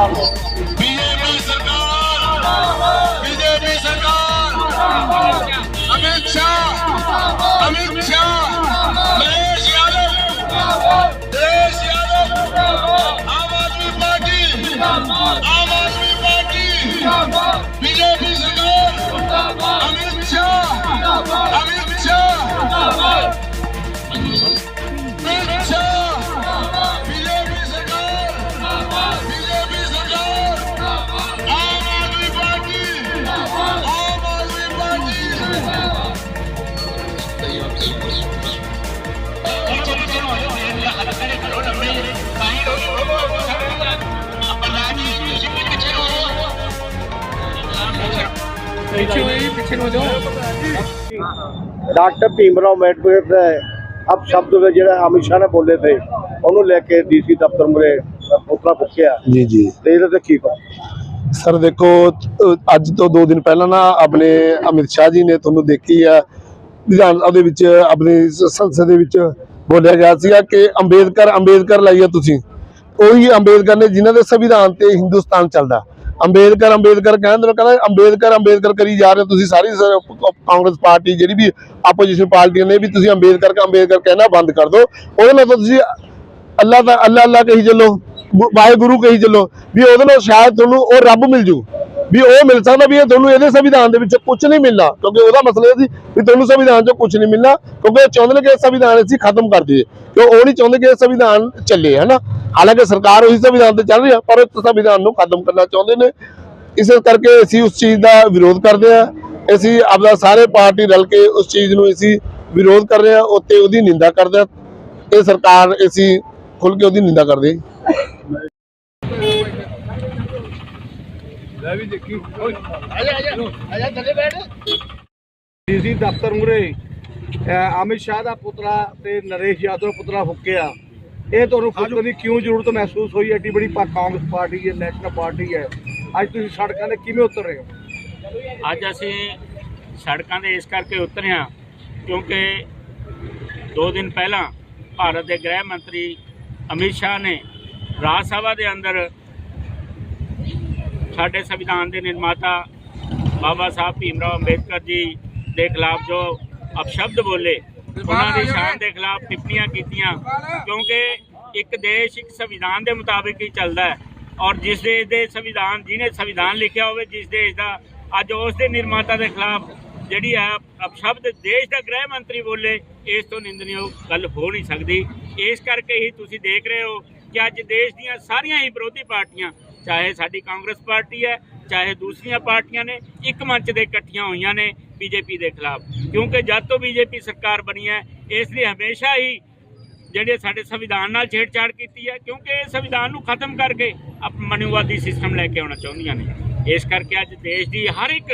BJP सरकार BJP सरकार अमित शाह अमित शाह नरेश यादव नरेश यादव आम आदमी पार्टी आम आदमी पार्टी बीजेपी सरकार अमित शाह अमित शाह डॉक्टर भीमराव अम्बेडकर ने अब शब्द में ਜਿਹੜਾ ਅਮਿਤ ਸ਼ਾਹ ਨੇ ਬੋਲੇ ਥੇ ਉਹਨੂੰ ਲੈ ਕੇ ਡੀਸੀ ਦਫ਼ਤਰ ਮੁਰੇ ਪੁਤਲਾ ਫੁੱਕਿਆ ਜੀ ਜੀ ਤੇ ਇਹਦੇ ਤੇ ਕੀ ਪਾ ਸਰ ਦੇਖੋ ਅ, ਅੱਜ ਤੋਂ 2 ਦਿਨ ਪਹਿਲਾਂ ਨਾ ਆਪਣੇ ਅਮਿਤ ਸ਼ਾਹ ਜੀ ਨੇ ਤੁਹਾਨੂੰ ਦੇਖੀ ਆ ਵਿਧਾਨ ਦੇ ਵਿੱਚ, ਆਪਣੇ ਸੰਸਦ ਦੇ ਵਿੱਚ ਬੋਲਿਆ ਗਿਆ ਸੀਗਾ ਕਿ ਅੰਬੇਦਕਰ ਅੰਬੇਦਕਰ ਲਾਈਏ ਤੁਸੀਂ। ਉਹੀ ਅੰਬੇਦਕਰ ਨੇ ਜਿਨ੍ਹਾਂ ਦੇ ਸੰਵਿਧਾਨ ਤੇ ਹਿੰਦੁਸਤਾਨ ਚੱਲਦਾ। ਅੰਬੇਦਕਰ ਅੰਬੇਦਕਰ ਕਹਿੰਦੇ ਨੇ ਕਹਿੰਦਾ, ਅੰਬੇਦਕਰ ਅੰਬੇਦਕਰ ਕਰੀ ਜਾ ਰਹੇ ਹੋ ਤੁਸੀਂ ਸਾਰੀ ਕਾਂਗਰਸ ਪਾਰਟੀ ਜਿਹੜੀ ਵੀ ਆਪੋਜੀਸ਼ਨ ਪਾਰਟੀਆਂ ਨੇ ਵੀ ਤੁਸੀਂ ਅੰਬੇਦਕਰ ਅੰਬੇਦਕਰ ਕਹਿਣਾ ਬੰਦ ਕਰ ਦਿਓ। ਉਹਦੇ ਨਾਲ ਤਾਂ ਤੁਸੀਂ ਅੱਲਾ ਦਾ, ਅੱਲਾ ਅੱਲਾ ਕਹੀ ਚੱਲੋ ਵਾਹਿਗੁਰੂ ਕਹੀ ਚੱਲੋ, ਵੀ ਉਹਦੇ ਨਾਲ ਸ਼ਾਇਦ ਤੁਹਾਨੂੰ ਉਹ ਰੱਬ ਮਿਲ ਜੂ। ਵੀ ਉਹ ਮਿਲ ਸਕਦਾ ਵੀ ਇਹ ਤੁਹਾਨੂੰ ਇਹਦੇ ਸੰਵਿਧਾਨ ਦੇ ਵਿੱਚ ਕੁਝ ਨਹੀਂ ਮਿਲਣਾ, ਕਿਉਂਕਿ ਉਹਦਾ ਮਸਲਾ ਇਹ ਸੀ ਵੀ ਤੁਹਾਨੂੰ ਸੰਵਿਧਾਨ 'ਚ ਕੁਝ ਨਹੀਂ ਮਿਲਣਾ, ਕਿਉਂਕਿ ਉਹ ਚਾਹੁੰਦੇ ਨੇ ਕਿ ਸੰਵਿਧਾਨ ਅਸੀਂ ਖਤਮ ਕਰ ਦਈਏ। ਕਿਉਂ ਉਹ ਨਹੀਂ ਚਾਹੁੰਦੇ ਕਿ ਇਹ ਸੰਵਿਧਾਨ ਚੱਲੇ ਹੈ ਹਾਲਾਂਕਿ ਸਰਕਾਰ ਉਹੀ ਸੰਵਿਧਾਨ ਤੇ ਚੱਲ ਰਹੀ ਹੈ ਪਰ ਉਹ ਸੰਵਿਧਾਨ ਨੂੰ ਖਤਮ ਕਰਨਾ ਚਾਹੁੰਦੇ ਨੇ। ਇਸੇ ਕਰਕੇ ਅਸੀਂ ਉਸ ਚੀਜ਼ ਦਾ ਵਿਰੋਧ ਕਰਦੇ ਹਾਂ ਅਸੀਂ ਆਪਦਾ ਸਾਰੇ ਪਾਰਟੀ ਰਲ ਕੇ ਉਸ ਚੀਜ਼ ਨੂੰ ਅਸੀਂ ਵਿਰੋਧ ਕਰ ਰਹੇ ਹਾਂ ਉੱਤੇ ਉਹਦੀ ਨਿੰਦਾ ਕਰਦੇ ਹਾਂ ਇਹ ਸਰਕਾਰ, ਅਸੀਂ ਖੁੱਲ ਕੇ ਉਹਦੀ ਨਿੰਦਾ ਕਰਦੇ ਡੀਸੀ ਦਫ਼ਤਰ ਮੁਰੇ ਅਮਿਤ ਸ਼ਾਹ ਦਾ ਪੁੱਤਰਾ ਤੇ ਨਰੇਸ਼ ਯਾਦਵ ਦਾ ਪੁੱਤਰਾ ਫੁੱਕਿਆ। ਇਹ ਤੁਹਾਨੂੰ ਫੁੱਕਣ ਦੀ ਕਿਉਂ ਜ਼ਰੂਰਤ ਮਹਿਸੂਸ ਹੋਈ ਐਡੀ ਬੜੀ ਕਾਂਗਰਸ ਪਾਰਟੀ ਹੈ ਨੈਸ਼ਨਲ ਪਾਰਟੀ ਹੈ। ਅੱਜ ਤੁਸੀਂ ਸੜਕਾਂ ਤੇ ਕਿਵੇਂ ਉਤਰ ਰਹੇ ਹੋ? ਅੱਜ ਅਸੀਂ ਸੜਕਾਂ ਦੇ ਇਸ ਕਰਕੇ ਉਤਰੇ ਹਾਂ ਕਿਉਂਕਿ 2 ਦਿਨ ਪਹਿਲਾਂ ਭਾਰਤ ਦੇ ਗ੍ਰਹਿ ਮੰਤਰੀ ਅਮਿਤ ਸ਼ਾਹ ਨੇ ਰਾਜ ਸਭਾ ਦੇ ਅੰਦਰ ਸਾਡੇ ਸੰਵਿਧਾਨ ਦੇ ਨਿਰਮਾਤਾ ਬਾਬਾ ਸਾਹਿਬ ਭੀਮਰਾਓ ਅੰਬੇਦਕਰ ਜੀ ਦੇ ਖਿਲਾਫ ਜੋ ਅਪਸ਼ਬਦ ਬੋਲੇ ਉਹਨਾਂ ਦੀ ਸ਼ਾਨ ਦੇ ਖਿਲਾਫ ਟਿੱਪਣੀਆਂ ਕੀਤੀਆਂ ਕਿਉਂਕਿ ਇੱਕ ਦੇਸ਼ ਇੱਕ ਸੰਵਿਧਾਨ ਦੇ ਮੁਤਾਬਿਕ ਹੀ ਚੱਲਦਾ ਹੈ। ਔਰ ਜਿਸ ਦੇਸ਼ ਦੇ ਸੰਵਿਧਾਨ ਜਿਹਨੇ ਸੰਵਿਧਾਨ ਲਿਖਿਆ ਹੋਵੇ ਜਿਸ ਦੇਸ਼ ਦਾ ਅੱਜ ਉਸ ਦੇ ਨਿਰਮਾਤਾ ਦੇ ਖਿਲਾਫ ਜਿਹੜੀ ਹੈ ਅਪਸ਼ਬਦ ਦੇਸ਼ ਦਾ ਗ੍ਰਹਿ ਮੰਤਰੀ ਬੋਲੇ ਇਸ ਤੋਂ ਨਿੰਦਣਯੋਗ ਗੱਲ ਹੋ ਨਹੀਂ ਸਕਦੀ। ਇਸ ਕਰਕੇ ਹੀ ਤੁਸੀਂ ਦੇਖ ਰਹੇ ਹੋ ਕਿ ਅੱਜ ਦੇਸ਼ ਦੀਆਂ ਸਾਰੀਆਂ ਹੀ ਵਿਰੋਧੀ ਪਾਰਟੀਆਂ ਚਾਹੇ ਸਾਡੀ ਕਾਂਗਰਸ ਪਾਰਟੀ ਹੈ, ਚਾਹੇ ਦੂਸਰੀਆਂ ਪਾਰਟੀਆਂ ਨੇ, ਇੱਕ ਮੰਚ ਦੇ ਇਕੱਠੀਆਂ ਹੋਈਆਂ ਨੇ ਬੀਜੇਪੀ ਦੇ ਖਿਲਾਫ। ਕਿਉਂਕਿ ਜਦ ਤੋਂ ਬੀਜੇਪੀ ਸਰਕਾਰ ਬਣੀ ਹੈ, ਇਸ ਲਈ ਹਮੇਸ਼ਾ ਹੀ ਜਿਹੜੇ ਸਾਡੇ ਸੰਵਿਧਾਨ ਨਾਲ ਛੇੜਛਾੜ ਕੀਤੀ ਹੈ, ਕਿਉਂਕਿ ਇਹ ਸੰਵਿਧਾਨ ਨੂੰ ਖਤਮ ਕਰਕੇ ਆਪ ਮਨੁਵਾਦੀ ਸਿਸਟਮ ਲੈ ਕੇ ਆਉਣਾ ਚਾਹੁੰਦੀਆਂ ਨੇ। ਇਸ ਕਰਕੇ ਅੱਜ ਦੇਸ਼ ਦੀ ਹਰ ਇੱਕ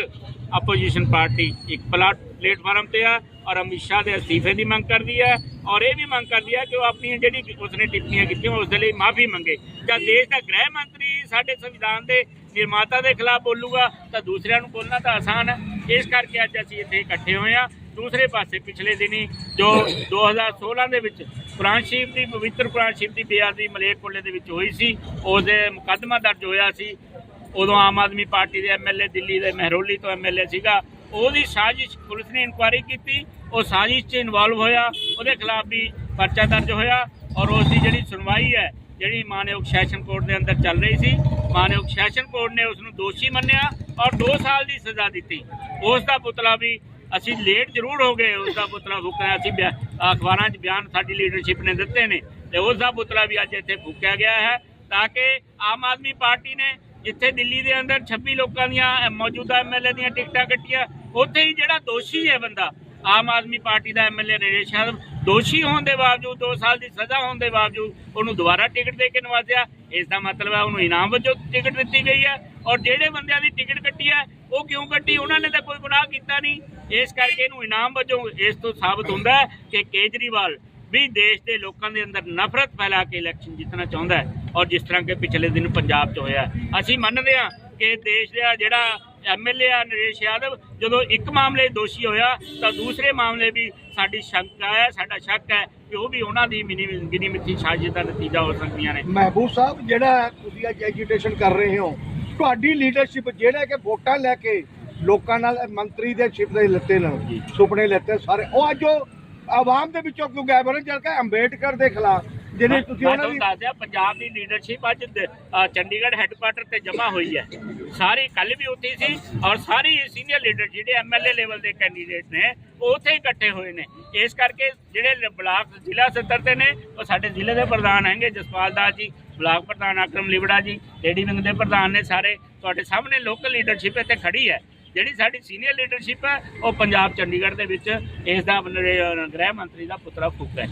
ਆਪੋਜੀਸ਼ਨ ਪਾਰਟੀ ਇੱਕ ਪਲਾਟ ਪਲੇਟਫਾਰਮ ਤੇ ਆ ਔਰ ਅਮਿਤ ਸ਼ਾਹ ਦੇ ਅਸਤੀਫੇ ਦੀ ਮੰਗ ਕਰਦੀ ਹੈ ਔਰ ਇਹ ਵੀ ਮੰਗ ਕਰਦੀ ਹੈ ਕਿ ਉਹ ਆਪਣੀ ਜਿਹੜੀ ਉਸਨੇ ਟਿੱਪਣੀਆਂ ਕੀਤੀਆਂ, ਉਸ ਦੇ ਲਈ ਮਾਫੀ ਮੰਗੇ। ਜਾਂ ਦੇਸ਼ ਦਾ ਗ੍ਰਹਿ ਮੰਤਰੀ ਸਾਡੇ ਸੰਵਿਧਾਨ ਦੇ ਨਿਰਮਾਤਾ ਦੇ ਖਿਲਾਫ ਬੋਲੂਗਾ ਤਾਂ ਦੂਸਰਿਆਂ ਨੂੰ ਬੋਲਣਾ ਤਾਂ ਆਸਾਨ ਹੈ। ਇਸ ਕਰਕੇ ਅੱਜ ਅਸੀਂ ਇੱਥੇ ਇਕੱਠੇ ਹੋਏ ਹਾਂ। ਦੂਸਰੇ ਪਾਸੇ ਪਿਛਲੇ ਦਿਨੀ ਜੋ 2016 ਦੇ ਵਿੱਚ ਕੁਰਾਨ ਸ਼ਰੀਫ ਦੀ, ਪਵਿੱਤਰ ਕੁਰਾਨ ਸ਼ਰੀਫ ਦੀ ਬੇਅਦਬੀ ਮਲੇਰਕੋਟਲੇ ਦੇ ਵਿੱਚ ਹੋਈ ਸੀ ਉਸ ਦੇ ਮੁਕੱਦਮਾ ਦਰਜ ਹੋਇਆ ਸੀ। ਉਦੋਂ ਆਮ ਆਦਮੀ ਪਾਰਟੀ ਦੇ ਐਮਐਲਏ ਦਿੱਲੀ ਦੇ ਮਹਿਰੋਲੀ ਤੋਂ ਐਮਐਲਏ ਸੀਗਾ। ਉਹਦੀ ਸਾਜ਼ਿਸ਼ ਪੁਲਿਸ ਨੇ ਇਨਕੁਆਇਰੀ ਕੀਤੀ। ਉਹ ਸਾਜ਼ਿਸ਼ 'ਚ ਇਨਵੋਲਵ ਹੋਇਆ। ਉਹਦੇ ਖਿਲਾਫ ਵੀ ਪਰਚਾ ਦਰਜ ਹੋਇਆ ਔਰ ਉਸ ਦੀ ਜਿਹੜੀ ਸੁਣਵਾਈ ਹੈ ਜਿਹੜੀ ਮਾਨਯੋਗ ਸੈਸ਼ਨ ਕੋਰਟ ਦੇ ਅੰਦਰ ਚੱਲ ਰਹੀ ਸੀ ਮਾਨਯੋਗ ਸੈਸ਼ਨ ਕੋਰਟ ਨੇ ਉਸ ਨੂੰ ਦੋਸ਼ੀ ਮੰਨਿਆ ਔਰ 2 ਸਾਲ ਦੀ ਸਜ਼ਾ ਦਿੱਤੀ। ਉਸ ਦਾ ਪੁਤਲਾ ਵੀ ਅਸੀਂ ਲੇਟ ਜ਼ਰੂਰ ਹੋ ਗਏ ਉਸ ਦਾ ਪੁਤਲਾ ਫੂਕਿਆ ਅਸੀਂ ਬਿਆ- ਅਖਬਾਰਾਂ 'ਚ ਬਿਆਨ ਸਾਡੀ ਲੀਡਰਸ਼ਿਪ ਨੇ ਦਿੱਤੇ ਨੇ। ਤੇ ਉਸ ਦਾ ਪੁਤਲਾ ਵੀ ਅੱਜ ਇੱਥੇ ਫੂਕਿਆ ਗਿਆ ਹੈ ਤਾਂ ਕਿ ਆਮ ਆਦਮੀ ਪਾਰਟੀ ਨੇ ਜਿੱਥੇ ਦਿੱਲੀ ਦੇ ਅੰਦਰ 26 ਲੋਕਾਂ ਦੀਆਂ ਅ, ਮੌਜੂਦਾ ਐਮਐਲਏ ਦੀਆਂ ਟਿਕਟਾਂ ਕੱਟੀਆਂ ਉੱਥੇ ਹੀ ਜਿਹੜਾ ਦੋਸ਼ੀ ਹੈ ਬੰਦਾ ਆਮ ਆਦਮੀ ਪਾਰਟੀ ਦਾ ਐਮਐਲਏ ਨਰੇਸ਼ ਯਾਦਵ ਦੋਸ਼ੀ ਹੋਣ ਦੇ ਬਾਵਜੂਦ 2 ਸਾਲ ਦੀ ਸਜ਼ਾ ਹੋਣ ਦੇ ਬਾਵਜੂਦ ਉਹਨੂੰ ਦੁਬਾਰਾ ਟਿਕਟ ਦੇ ਕੇ ਨਵਾਜ਼ਿਆ। ਇਸ ਦਾ ਮਤਲਬ ਹੈ ਉਹਨੂੰ ਇਨਾਮ ਵਜੋਂ ਟਿਕਟ ਦਿੱਤੀ ਗਈ ਹੈ ਔਰ ਜਿਹੜੇ ਬੰਦਿਆਂ ਦੀ ਟਿਕਟ ਕੱਟੀ ਹੈ, ਉਹ ਕਿਉਂ ਕੱਟੀ? ਉਹਨਾਂ ਨੇ ਤਾਂ ਕੋਈ ਗੁਨਾਹ ਕੀਤਾ ਨਹੀਂ। ਇਸ ਕਰਕੇ ਇਹਨੂੰ ਇਨਾਮ ਵਜੋਂ ਇਸ ਤੋਂ ਸਾਬਤ ਹੁੰਦਾ ਹੈ ਕਿ ਕੇਜਰੀਵਾਲ ਵੀ ਦੇਸ਼ ਦੇ ਲੋਕਾਂ ਦੇ ਅੰਦਰ ਨਫ਼ਰਤ ਫੈਲਾ ਕੇ ਇਲੈਕਸ਼ਨ ਜਿੱਤਣਾ ਚਾਹੁੰਦਾ ਹੈ ਔਰ ਜਿਸ ਤਰ੍ਹਾਂ ਕਿ ਪਿਛਲੇ ਦਿਨ ਪੰਜਾਬ 'ਚ ਹੋਇਆ ਅਸੀਂ ਮੰਨਦੇ ਹਾਂ ਕਿ ਦੇਸ਼ ਦਾ ਜਿਹੜਾ ਐਮਐਲਏ ਆ ਨਰੇਸ਼ ਯਾਦਵ ਜਦੋਂ ਇੱਕ ਮਾਮਲੇ ਦੋਸ਼ੀ ਹੋਇਆ ਤਾਂ ਦੂਸਰੇ ਮਾਮਲੇ ਵੀ ਸਾਡੀ ਸ਼ੰਕਾ ਹੈ ਸਾਡਾ ਸ਼ੱਕ ਹੈ ਕਿ ਉਹ ਵੀ ਉਹਨਾਂ ਦੀ ਮਿਨੀ ਗਿਨੀ ਮਿੱਥੀ ਸਾਜ਼ਿਸ਼ ਦਾ ਨਤੀਜਾ ਹੋ ਸਕਦੀਆਂ ਨੇ ਮਹਿਬੂਬ ਸਾਹਿਬ ਜਿਹੜਾ ਤੁਸੀਂ ਅੱਜ ਐਜੀਟੇਸ਼ਨ ਕਰ ਰਹੇ ਹੋ ਤੁਹਾਡੀ ਲੀਡਰਸ਼ਿਪ ਜਿਹੜਾ ਕਿ ਵੋਟਾਂ ਲੈ ਕੇ ਲੋਕਾਂ ਨਾਲ ਮੰਤਰੀ ਦੇ ਸ਼ਿਪ ਦੇ ਲੱਤੇ ਨੇ ਜੀ। ਸੁਪਨੇ ਲੱਤੇ ਸਾਰੇ ਉਹ ਅੱਜ ਉਹ ਆਵਾਮ ਦੇ ਵਿੱਚੋਂ ਕਿਉਂ ਗਾਇਬ ਹੋ ਰਹੇ ਜਦ ਕਿ ਅੰਬੇਡਕਰ ਦੇ ਖਿਲਾਫ ਜਿਹੜੇ ਤੁਸੀਂ ਉਹਨਾਂ ਤੁਹਾਨੂੰ ਦੀ ਦੱਸ ਦਿਆਂ ਪੰਜਾਬ ਦੀ ਲੀਡਰਸ਼ਿਪ ਅੱਜ ਚੰਡੀਗੜ੍ਹ ਹੈੱਡਕੁਆਟਰ ਤੇ ਜਮ੍ਹਾਂ ਹੋਈ ਹੈ। ਸਾਰੀ ਕੱਲ ਵੀ ਉੱਥੇ ਸੀ ਔਰ ਸਾਰੀ ਸੀਨੀਅਰ ਲੀਡਰ ਜਿਹੜੇ ਐਮਐਲਏ ਲੈਵਲ ਦੇ ਕੈਂਡੀਡੇਟ ਨੇ ਉਹ ਉੱਥੇ ਇਕੱਠੇ ਹੋਏ ਨੇ। ਇਸ ਕਰਕੇ ਜਿਹੜੇ ਬਲਾਕ ਜ਼ਿਲ੍ਹਾ ਸੱਤਰ ਤੇ ਨੇ ਉਹ ਸਾਡੇ ਜ਼ਿਲ੍ਹੇ ਦੇ ਪ੍ਰਧਾਨ ਹੈਗੇ ਜਸਪਾਲ ਦਾਸ ਜੀ ਬਲਾਕ ਪ੍ਰਧਾਨ ਅਕਰਮ ਲਿਬੜਾ ਜੀ ਲੇਡੀ ਵਿੰਗ ਦੇ ਪ੍ਰਧਾਨ ਨੇ ਸਾਰੇ ਤੁਹਾਡੇ ਸਾਹਮਣੇ ਲੋਕਲ ਲੀਡਰਸ਼ਿਪ ਇੱਥੇ ਖੜੀ ਹੈ। ਜਿਹੜੀ ਸਾਡੀ ਸੀਨੀਅਰ ਲੀਡਰਸ਼ਿਪ ਹੈ ਉਹ ਪੰਜਾਬ ਚੰਡੀਗੜ੍ਹ ਦੇ ਵਿੱਚ ਇਸ ਦਾ ਗ੍ਰਹਿ ਮੰਤਰੀ ਦਾ ਪੁੱਤਰਾ ਫੂਕ ਹੈ।